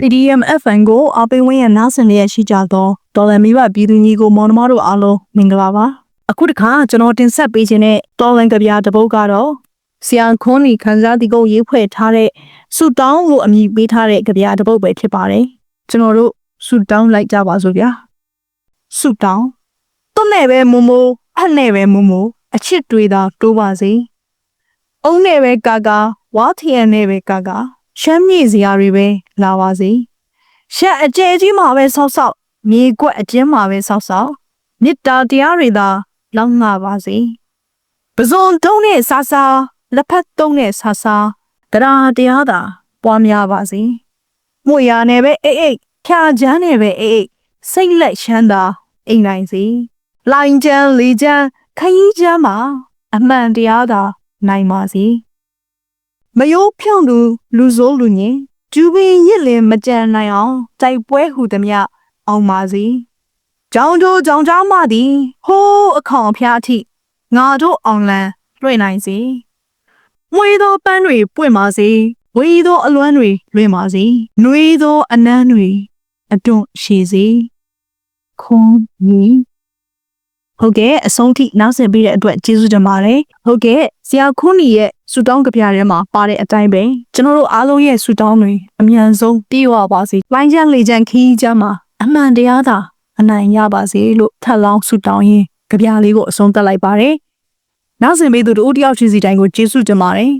PDM FM ကိုအပိဝင်းရနားဆင်လျက်ရှိကြသောဒေါ်လာမီဘပြည်သူညီကိုမောင်နှမတို့အားလုံးမင်္ဂလာပါအခုတစ်ခါကျွန်တော်တင်ဆက်ပေးခြင်းတဲ့တော်လန်ကဗျာတစ်ပုဒ်ကတော့ဆရာခွန်လီခန်းစားတီကိုရေးဖွဲ့ထားတဲ့ဆူတောင်းကိုအမည်ပေးထားတဲ့ကဗျာတစ်ပုဒ်ပဲဖြစ်ပါတယ်ကျွန်တော်တို့ဆူတောင်းလိုက်ကြပါစို့ဗျာဆူတောင်းတွန်းနဲ့ပဲမမိုးအနဲ့ပဲမမိုးအချစ်တွေသာတိုးပါစေအုံးနဲ့ပဲကာကာဝါထီယန်နဲ့ပဲကာကာရှမ်းမြေစရာတွေပဲ လာပါစေရှက်အကျဲကြီးမှာပဲဆောက်ဆောက်မြေကွက်အကျင်းမှာပဲဆောက်ဆောက်မေတ္တာတရားတွေသာလောက်ငါပါစေပဇွန်တုံးနဲ့ဆာဆာလက်ဖက်တုံးနဲ့ဆာဆာတရားတရားသာပွားများပါစေမွေရနဲ့ပဲအိတ်အိတ်ဖြာချမ်းနဲ့ပဲအိတ်အိတ်စိတ်လက်ရှမ်းသာအိမ်နိုင်စေလိုင်းချမ်းလေးချမ်းခရီးချမ်းမှာအမှန်တရားသာနိုင်ပါစေမယိုးဖြောင်းသူလူစိုးလူညင် ကျူပင်ရစ်လင်မကြံနိုင်အောင်တိုက်ပွဲဟူသည်မြအောင်ပါစေကြောင်တို့ကြောင်ကြားမသည်ဟိုးအခေါင်ဖျားအထိငါတို့အောင်လန်းလွှင့်နိုင်စေမွေသောပန်းတွေပွင့်ပါစေဝေသောအလွမ်းတွေလွင့်ပါစေနှွေးသောအနမ်းတွေအတွန့်ရှည်စေခွန်ကြီး ဟုတ်ကဲ့အဆုံးထိနောက်ဆက်ပြီးတဲ့အတွက်ကျေးဇူးတင်ပါတယ်ဟုတ်ကဲ့ဆရာခွန်းကြီးရဲ့ဆူတောင်းကြပြထဲမှာပါတဲ့အတိုင်းပဲကျွန်တော်တို့အားလုံးရဲ့ဆူတောင်းတွေအမြန်ဆုံးပြည့်ဝပါစေလိုင်းချမ်းလေချမ်းခီးချမ်းမှာအမှန်တရားသာအနိုင်ရပါစေလို့ထပ်လောင်းဆူတောင်းရင်းကြပြလေးကိုအဆုံးသတ်လိုက်ပါတယ်နောက်ဆင်ပေးသူတို့တယောက်ချင်းစီတိုင်းကိုကျေးဇူးတင်ပါတယ်